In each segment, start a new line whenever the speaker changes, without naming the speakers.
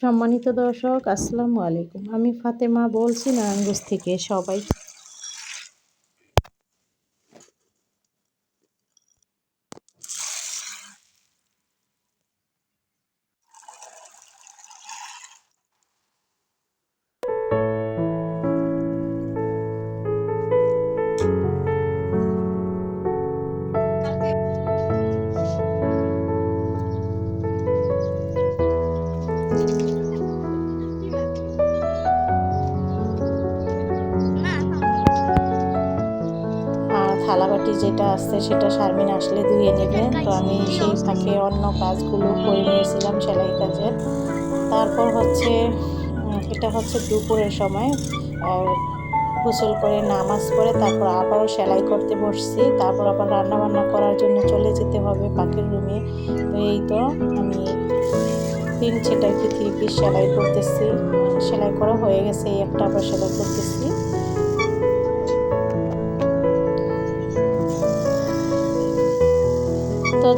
সম্মানিত দর্শক আসসালামু আলাইকুম। আমি ফাতেমা বলছি নারায়ণগঞ্জ থেকে। সবাই থালাবাটি যেটা আছে সেটা শারমিন আসলে ধুয়ে নেবে। তো আমি সেই ফাঁকে অন্য কাজগুলো করে নিয়েছিলাম সেলাই কাজের তারপর হচ্ছে এটা হচ্ছে দুপুরের সময়। গোসল করে, নামাজ পড়ে, তারপর আবারও সেলাই করতে বসছি। তারপর আবার রান্না বান্না করার জন্য চলে যেতে হবে পাখির রুমে। তো এই তো আমি তিন সেটাই পিস সেলাই করতেছি। সেলাই করা হয়ে গেছে, এই একটা আবার সেলাই করতেছি।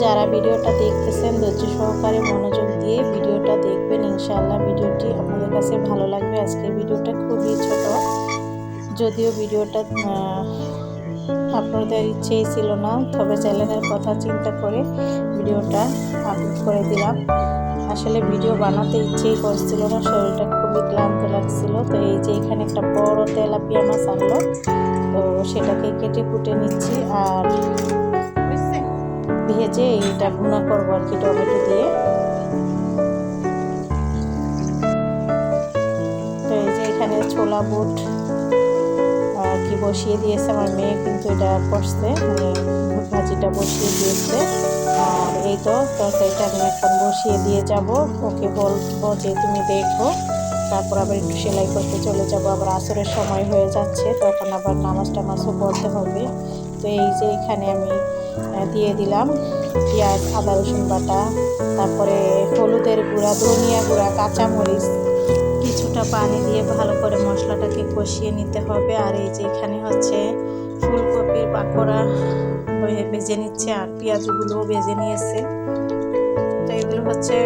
যারা ভিডিওটা দেখতেছেন, ধৈর্য সহকারে মনোযোগ দিয়ে ভিডিওটা দেখবেন। ইনশাআল্লাহ ভিডিওটি আপনাদের কাছে ভালো লাগবে। আজকের ভিডিওটা খুবই ছোট। যদিও ভিডিওটা আপনাদের ইচ্ছেই ছিল না, তবে চ্যানেলের কথা চিন্তা করে ভিডিওটা আপলোড করে দিলাম। আসলে ভিডিও বানাতে ইচ্ছেই করছিল না, শরীরটা খুবই ক্লান্ত লাগছিল। তো এই যে এখানে একটা বড় তেলাপিয়া মাছ আনলো, তো সেটাকে কেটে কুটে নিচ্ছি। আর ভেজে এটা ভুনা করব আর কি টমেটো দিয়ে। তো এই যে এখানে ছোলা বুট আর কি বসিয়ে দিয়েছে আমার মেয়ে, কিন্তু এটা করছে মানে বুট ভাজিটা বসিয়ে দিয়েছে। আর এই তো তরকারিটা আমি এখন বসিয়ে দিয়ে যাব। ওকে বলব যে তুমি দেখো। তারপর আবার একটু সেলাই করতে চলে যাব। আবার আসরের সময় হয়ে যাচ্ছে, তখন আবার নামাজ টামাজও পড়তে হবে। তো এই যে এখানে আমি দিয়ে দিলাম। পেঁয়াজ, আদা, রসুন বাটা, তারপরে হলুদের গুঁড়া, ধনিয়া গুঁড়া, কাঁচামরিচ, কিছুটা পানি দিয়ে ভালো করে মশলাটাকে কষিয়ে নিতে হবে। আর এই যে এখানে হচ্ছে ফুলকপির পাকোড়া ভেজে নিচ্ছে আর পেঁয়াজগুলোও ভেজে নিয়েছে। তো এগুলো হচ্ছে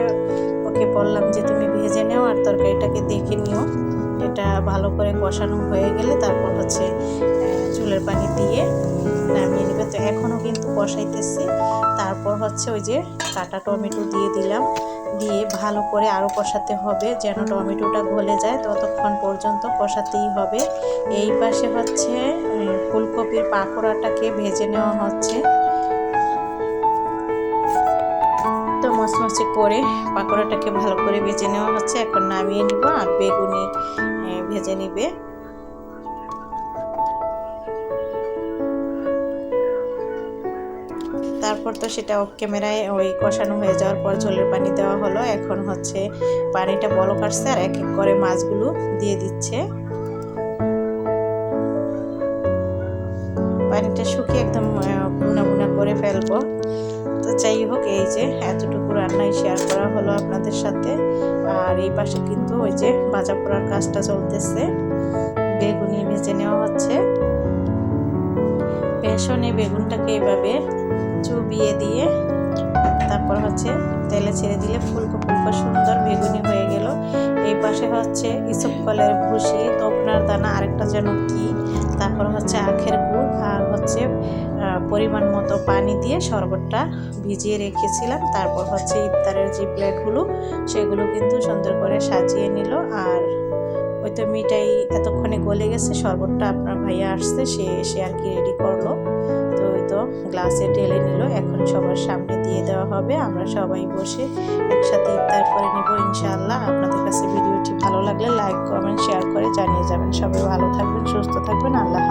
ওকে বললাম যে তুমি ভেজে নাও আর তরকারিটাকে দেখে নিও। এটা ভালো করে কষানো হয়ে গেলে তারপর হচ্ছে চুলের পানি কষাইতেছি তারপর হচ্ছে ওই যে কাটা টমেটো দিয়ে দিলাম। দিয়ে ভালো করে আরও কষাতে হবে যেন টমেটোটা গলে যায়, ততক্ষণ পর্যন্ত কষাতেই হবে। এই পাশে হচ্ছে ফুলকপির পাকোড়াটাকে ভেজে নেওয়া হচ্ছে। তো মচমচে করে পাকোড়াটাকে ভালো করে ভেজে নেওয়া হচ্ছে। এখন নামিয়ে নিব আর বেগুনি ভেজে নিবে। তারপর তো সেটা ক্যামেরায় ওই কষানো হয়ে যাওয়ার পর ঝোলের পানি দেওয়া হলো। এখন হচ্ছে পানিটা বলক আসছে আর এক এক করে মাছগুলো দিয়ে দিচ্ছে। পানিটা শুকিয়ে একদম বুনা বুনা করে ফেলব। তো যাই হোক, এই যে এতটুকু রান্নাই শেয়ার করা হলো আপনাদের সাথে। আর এই পাশে কিন্তু ওই যে ভাজা পোড়ার কাজটা চলতেছে। বেগুনি ভেজে নেওয়া হচ্ছে। বেসনে বেগুনটাকে এইভাবে চুবিয়ে দিয়ে, তারপর হচ্ছে তেলে ছেড়ে দিলে ফুলকো ফুলকো সুন্দর বেগুনি হয়ে গেল। এই পাশে হচ্ছে ইসব কলের ভুসি তোপনার দানা, আরেকটা যেন কি, তারপর হচ্ছে আখের গুড় আর হচ্ছে পরিমাণ মতো পানি দিয়ে শরবতটা ভিজিয়ে রেখেছিলাম। তারপর হচ্ছে ইফতারের যে প্লেটগুলো, সেগুলো কিন্তু সুন্দর করে সাজিয়ে নিল আর ওই তো মিঠাই এতক্ষণে গলে গেছে, শরবতটা আপনার ভাইয়া আসছে, সে এসে আর কি রেডি করল। তো ওই তো গ্লাসে ঢেলে নিল। এখন সবার সামনে দিয়ে দেওয়া হবে। আমরা সবাই বসে একসাথে ইফতার করে নেব ইনশাআল্লাহ। আপনাদের কাছে ভিডিওটি ভালো লাগলে লাইক কমেন্ট শেয়ার করে জানিয়ে যাবেন। সবাই ভালো থাকবেন, সুস্থ থাকবেন। আল্লাহ।